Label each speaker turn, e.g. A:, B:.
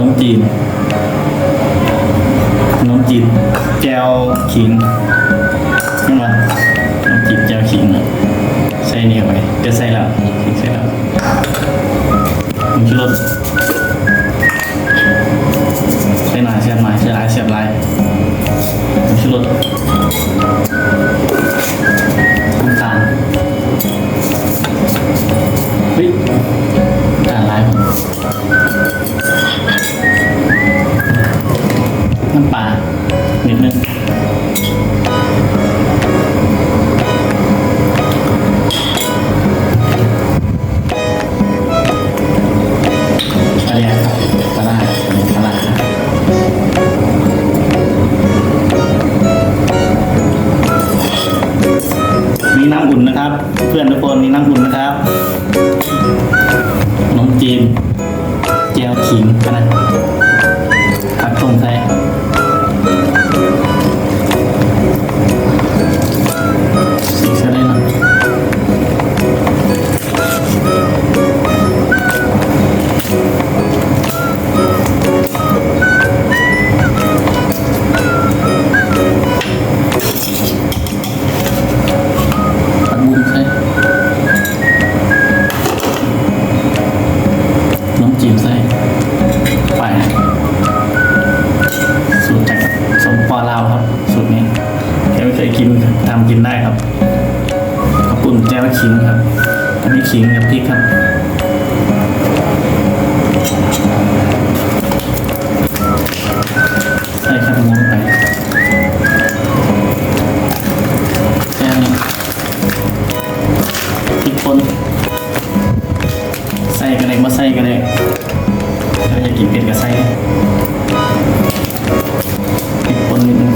A: นมจีนขนมจีนแจวขิงนี่มันขนมจีนแจวขิงอะใส่นี่ไว้จะใส่แล้วใส่แล้วผมชิรสใส่หน่อยใส่หน่อยใส่หลายใส่หลายผมชิรส น้ำปลานิดนึงอะไรครับปลาปลามีน้ำขุนนะครับเพื่อนทุกคนมีน้ำอุ่นนะครับขนมจีนเจียวขิงนะ ทำกินได้ครับขอบคุณแจ้วขิงครับ อันนี้ขิงกับพริกครับใส่ครับม้วนไปแค่นี้พริกป่นใส่กันเลยมาใส่กันเลยถ้าอยากกินเผ็ดก็ใส่พริกป่นนิดนึง